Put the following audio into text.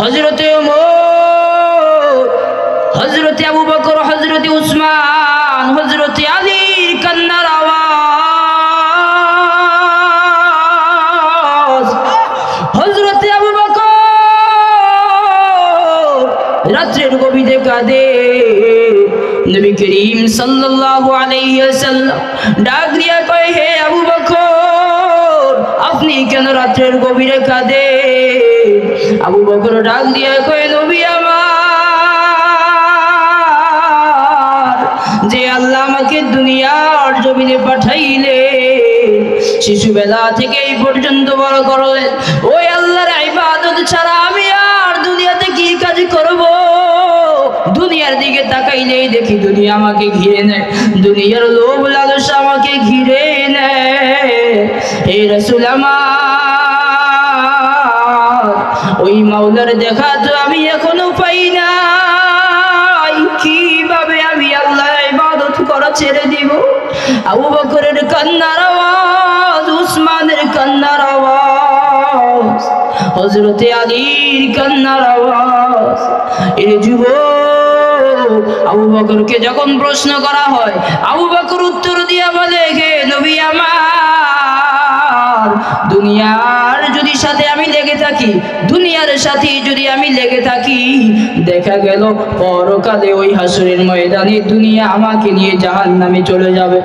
হজরতে হজরতে আবু বকর হজরতে উসমান হজরতে আলীর কান্নার আওয়াজ। হজরতে আবু বকর, রাত্রের গভীরে কাঁদে। নবী করিম সাল্লাল্লাহু আলাইহি ওয়াসাল্লাম ডাক কয়, হে আবু বকর, আপনি কেন রাত্রের গভীরে কাঁদে আবু বকর ডাক দিয়া কয়, নবী আমার, যে আল্লাহ আমাকে দুনিয়ার জমিনে পাঠাইলে, শিশুবেলা থেকে এই পর্যন্ত বড় করলেন। ওই আল্লাহর ইবাদত ছাড়া আমি আর দুনিয়াতে কি কাজ করব? দুনিয়ার দিকে তাকাইলেই দেখি দুনিয়া আমাকে ঘিরে নেয়, দুনিয়ার লোভ লালসা আমাকে ঘিরে নেয়। হে রসুল আমার ওই মাওলার দেখা তো আমি এখনও পাই না কীভাবে আমি আল্লাহ ইবাদত করা ছেড়ে দিব? আবু বকরের কান্নার আওয়াজ, উসমানের কান্নার আওয়াজ হজরতে আলীর কান্নার আওয়াজ। এ যুব আবু বকরকে যখন প্রশ্ন করা হয়, আবু বকর উত্তর দিয়া বলে, হে নবী আমার লেগে থাকি, দুনিয়ার সাথে যদি আমি লেগে থাকি, দেখা গেল পরকালে ওই হাসুরের ময়দানে দুনিয়া আমাকে নিয়ে জাহান নামে চলে যাবে।